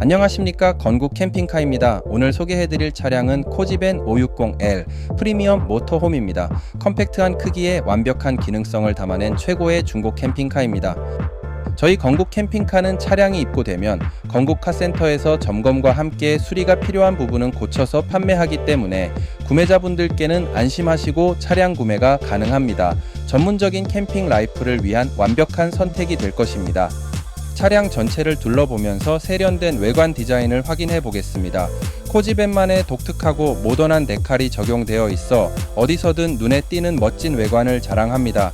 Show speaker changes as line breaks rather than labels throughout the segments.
안녕하십니까 건국 캠핑카입니다. 오늘 소개해드릴 차량은 코지벤 560L 프리미엄 모터홈입니다. 컴팩트한 크기에 완벽한 기능성을 담아낸 최고의 중고 캠핑카입니다. 저희 건국 캠핑카는 차량이 입고되면 건국 카센터에서 점검과 함께 수리가 필요한 부분은 고쳐서 판매하기 때문에 구매자분들께는 안심하시고 차량 구매가 가능합니다. 전문적인 캠핑 라이프를 위한 완벽한 선택이 될 것입니다. 차량 전체를 둘러보면서 세련된 외관 디자인을 확인해 보겠습니다. 코지벤만의 독특하고 모던한 데칼이 적용되어 있어 어디서든 눈에 띄는 멋진 외관을 자랑합니다.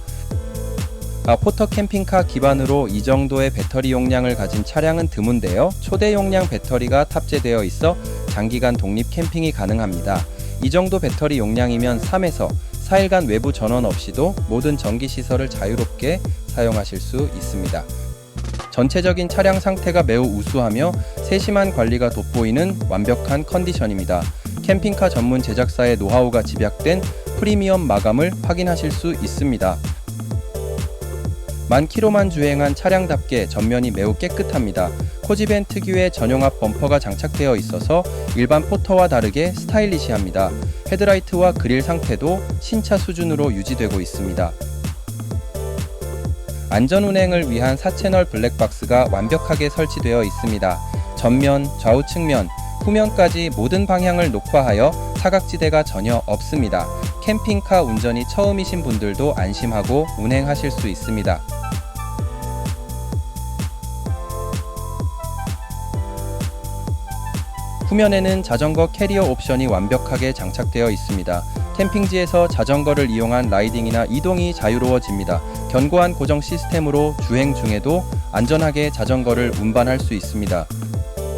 아, 포터 캠핑카 기반으로 이 정도의 배터리 용량을 가진 차량은 드문데요. 초대 용량 배터리가 탑재되어 있어 장기간 독립 캠핑이 가능합니다. 이 정도 배터리 용량이면 3에서 4일간 외부 전원 없이도 모든 전기 시설을 자유롭게 사용하실 수 있습니다. 전체적인 차량 상태가 매우 우수하며 세심한 관리가 돋보이는 완벽한 컨디션입니다. 캠핑카 전문 제작사의 노하우가 집약된 프리미엄 마감을 확인하실 수 있습니다. 만 킬로만 주행한 차량답게 전면이 매우 깨끗합니다. 코지벤 특유의 전용압 범퍼가 장착되어 있어서 일반 포터와 다르게 스타일리시합니다. 헤드라이트와 그릴 상태도 신차 수준으로 유지되고 있습니다. 안전운행을 위한 4채널 블랙박스가 완벽하게 설치되어 있습니다. 전면, 좌우 측면, 후면까지 모든 방향을 녹화하여 사각지대가 전혀 없습니다. 캠핑카 운전이 처음이신 분들도 안심하고 운행하실 수 있습니다. 후면에는 자전거 캐리어 옵션이 완벽하게 장착되어 있습니다. 캠핑지에서 자전거를 이용한 라이딩이나 이동이 자유로워집니다. 견고한 고정 시스템으로 주행 중에도 안전하게 자전거를 운반할 수 있습니다.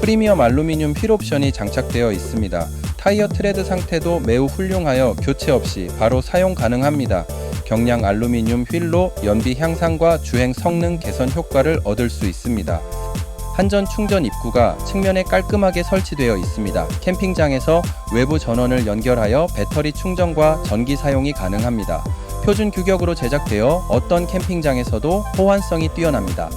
프리미엄 알루미늄 휠 옵션이 장착되어 있습니다. 타이어 트레드 상태도 매우 훌륭하여 교체 없이 바로 사용 가능합니다. 경량 알루미늄 휠로 연비 향상과 주행 성능 개선 효과를 얻을 수 있습니다. 한전 충전 입구가 측면에 깔끔하게 설치되어 있습니다. 캠핑장에서 외부 전원을 연결하여 배터리 충전과 전기 사용이 가능합니다. 표준 규격으로 제작되어 어떤 캠핑장에서도 호환성이 뛰어납니다.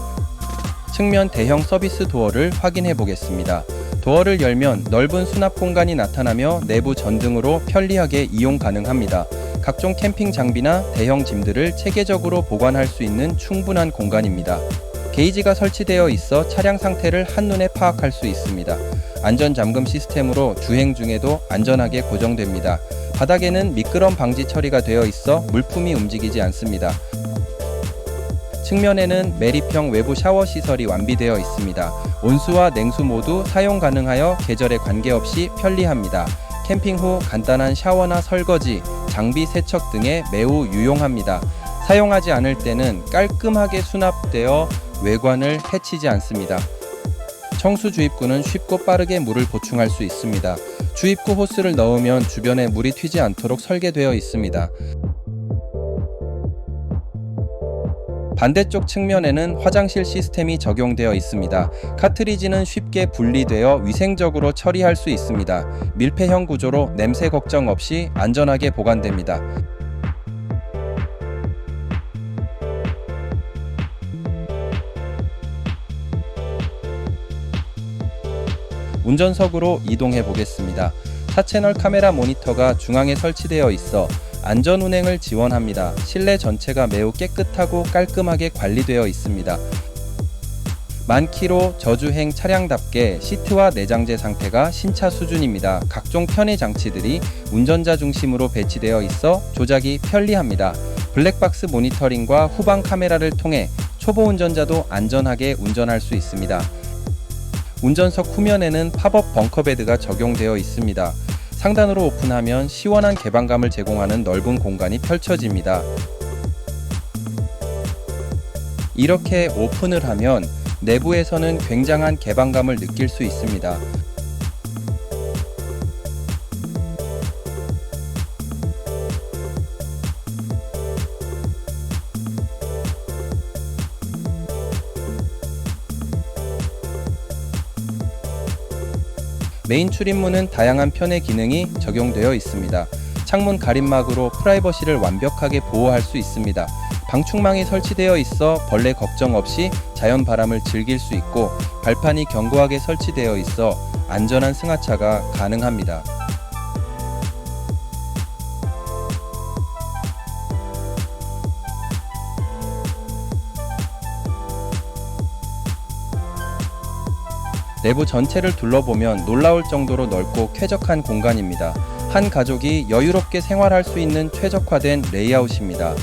측면 대형 서비스 도어를 확인해 보겠습니다. 도어를 열면 넓은 수납 공간이 나타나며 내부 전등으로 편리하게 이용 가능합니다. 각종 캠핑 장비나 대형 짐들을 체계적으로 보관할 수 있는 충분한 공간입니다. 게이지가 설치되어 있어 차량 상태를 한눈에 파악할 수 있습니다. 안전 잠금 시스템으로 주행 중에도 안전하게 고정됩니다. 바닥에는 미끄럼 방지 처리가 되어 있어 물품이 움직이지 않습니다. 측면에는 매립형 외부 샤워 시설이 완비되어 있습니다. 온수와 냉수 모두 사용 가능하여 계절에 관계없이 편리합니다. 캠핑 후 간단한 샤워나 설거지, 장비 세척 등에 매우 유용합니다. 사용하지 않을 때는 깔끔하게 수납되어 외관을 해치지 않습니다. 청수 주입구는 쉽고 빠르게 물을 보충할 수 있습니다. 주입구 호스를 넣으면 주변에 물이 튀지 않도록 설계되어 있습니다. 반대쪽 측면에는 화장실 시스템이 적용되어 있습니다. 카트리지는 쉽게 분리되어 위생적으로 처리할 수 있습니다. 밀폐형 구조로 냄새 걱정 없이 안전하게 보관됩니다. 운전석으로 이동해 보겠습니다. 4채널 카메라 모니터가 중앙에 설치되어 있어 안전 운행을 지원합니다. 실내 전체가 매우 깨끗하고 깔끔하게 관리되어 있습니다. 만 키로 저주행 차량답게 시트와 내장재 상태가 신차 수준입니다. 각종 편의 장치들이 운전자 중심으로 배치되어 있어 조작이 편리합니다. 블랙박스 모니터링과 후방 카메라를 통해 초보 운전자도 안전하게 운전할 수 있습니다. 운전석 후면에는 팝업 벙커 베드가 적용되어 있습니다. 상단으로 오픈하면 시원한 개방감을 제공하는 넓은 공간이 펼쳐집니다. 이렇게 오픈을 하면 내부에서는 굉장한 개방감을 느낄 수 있습니다. 메인 출입문은 다양한 편의 기능이 적용되어 있습니다. 창문 가림막으로 프라이버시를 완벽하게 보호할 수 있습니다. 방충망이 설치되어 있어 벌레 걱정 없이 자연 바람을 즐길 수 있고 발판이 견고하게 설치되어 있어 안전한 승하차가 가능합니다. 내부 전체를 둘러보면 놀라울 정도로 넓고 쾌적한 공간입니다. 한 가족이 여유롭게 생활할 수 있는 최적화된 레이아웃입니다.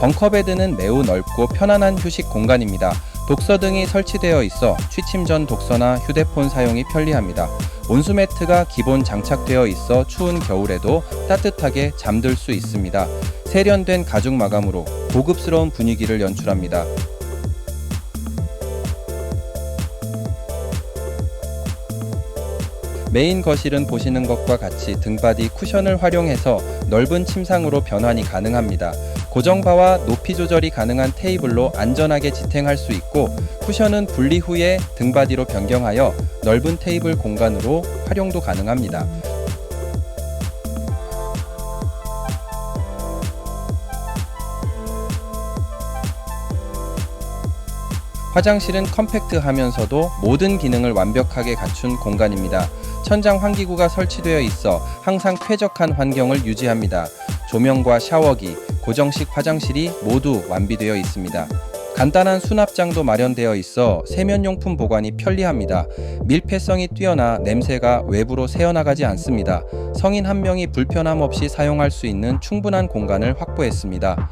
벙커베드는 매우 넓고 편안한 휴식 공간입니다. 독서 등이 설치되어 있어 취침 전 독서나 휴대폰 사용이 편리합니다. 온수 매트가 기본 장착되어 있어 추운 겨울에도 따뜻하게 잠들 수 있습니다. 세련된 가죽 마감으로 고급스러운 분위기를 연출합니다. 메인 거실은 보시는 것과 같이 등받이 쿠션을 활용해서 넓은 침상으로 변환이 가능합니다. 고정바와 높이 조절이 가능한 테이블로 안전하게 지탱할 수 있고 쿠션은 분리 후에 등받이로 변경하여 넓은 테이블 공간으로 활용도 가능합니다. 화장실은 컴팩트하면서도 모든 기능을 완벽하게 갖춘 공간입니다. 천장 환기구가 설치되어 있어 항상 쾌적한 환경을 유지합니다. 조명과 샤워기, 고정식 화장실이 모두 완비되어 있습니다. 간단한 수납장도 마련되어 있어 세면용품 보관이 편리합니다. 밀폐성이 뛰어나 냄새가 외부로 새어나가지 않습니다. 성인 한 명이 불편함 없이 사용할 수 있는 충분한 공간을 확보했습니다.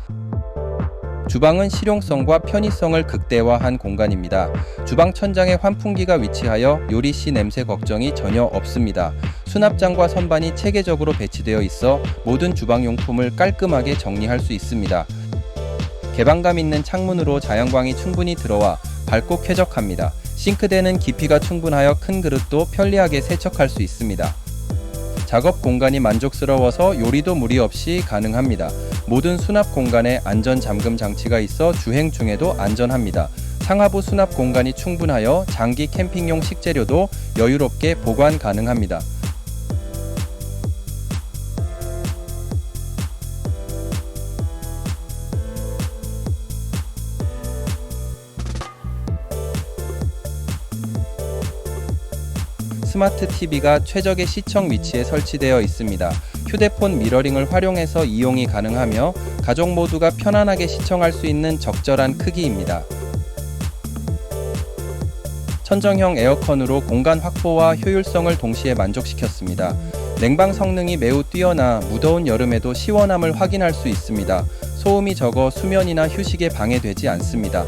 주방은 실용성과 편의성을 극대화한 공간입니다. 주방 천장에 환풍기가 위치하여 요리 시 냄새 걱정이 전혀 없습니다. 수납장과 선반이 체계적으로 배치되어 있어 모든 주방 용품을 깔끔하게 정리할 수 있습니다. 개방감 있는 창문으로 자연광이 충분히 들어와 밝고 쾌적합니다. 싱크대는 깊이가 충분하여 큰 그릇도 편리하게 세척할 수 있습니다. 작업 공간이 만족스러워서 요리도 무리 없이 가능합니다. 모든 수납 공간에 안전 잠금 장치가 있어 주행 중에도 안전합니다. 상하부 수납 공간이 충분하여 장기 캠핑용 식재료도 여유롭게 보관 가능합니다. 스마트 TV가 최적의 시청 위치에 설치되어 있습니다. 휴대폰 미러링을 활용해서 이용이 가능하며 가족 모두가 편안하게 시청할 수 있는 적절한 크기입니다. 천정형 에어컨으로 공간 확보와 효율성을 동시에 만족시켰습니다. 냉방 성능이 매우 뛰어나 무더운 여름에도 시원함을 확인할 수 있습니다. 소음이 적어 수면이나 휴식에 방해되지 않습니다.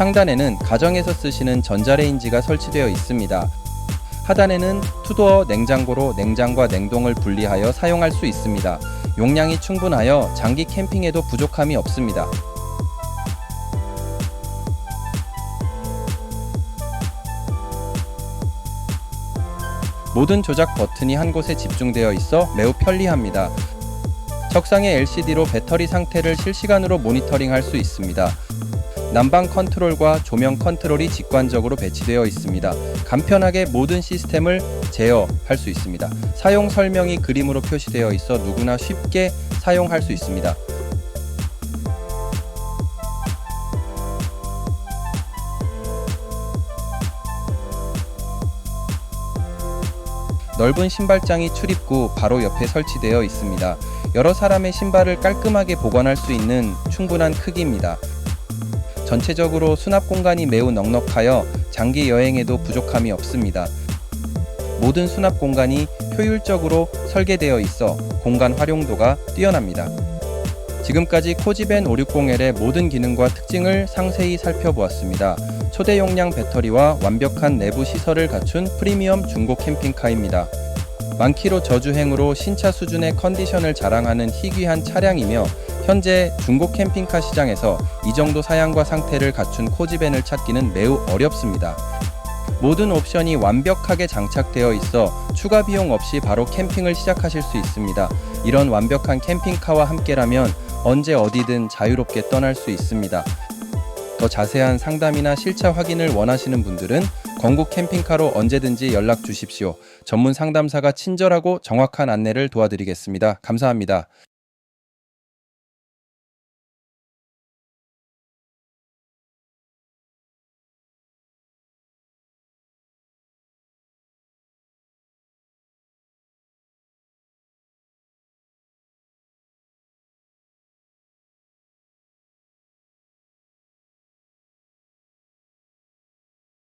상단에는 가정에서 쓰시는 전자레인지가 설치되어 있습니다. 하단에는 투도어 냉장고로 냉장과 냉동을 분리하여 사용할 수 있습니다. 용량이 충분하여 장기 캠핑에도 부족함이 없습니다. 모든 조작 버튼이 한 곳에 집중되어 있어 매우 편리합니다. 적상의 LCD로 배터리 상태를 실시간으로 모니터링 할 수 있습니다. 난방 컨트롤과 조명 컨트롤이 직관적으로 배치되어 있습니다. 간편하게 모든 시스템을 제어할 수 있습니다. 사용 설명이 그림으로 표시되어 있어 누구나 쉽게 사용할 수 있습니다. 넓은 신발장이 출입구 바로 옆에 설치되어 있습니다. 여러 사람의 신발을 깔끔하게 보관할 수 있는 충분한 크기입니다. 전체적으로 수납 공간이 매우 넉넉하여 장기 여행에도 부족함이 없습니다. 모든 수납 공간이 효율적으로 설계되어 있어 공간 활용도가 뛰어납니다. 지금까지 코지벤 560L의 모든 기능과 특징을 상세히 살펴보았습니다. 초대 용량 배터리와 완벽한 내부 시설을 갖춘 프리미엄 중고 캠핑카입니다. 만키로 저주행으로 신차 수준의 컨디션을 자랑하는 희귀한 차량이며 현재 중고 캠핑카 시장에서 이 정도 사양과 상태를 갖춘 코지벤을 찾기는 매우 어렵습니다. 모든 옵션이 완벽하게 장착되어 있어 추가 비용 없이 바로 캠핑을 시작하실 수 있습니다. 이런 완벽한 캠핑카와 함께라면 언제 어디든 자유롭게 떠날 수 있습니다. 더 자세한 상담이나 실차 확인을 원하시는 분들은 건국 캠핑카로 언제든지 연락 주십시오. 전문 상담사가 친절하고 정확한 안내를 도와드리겠습니다. 감사합니다.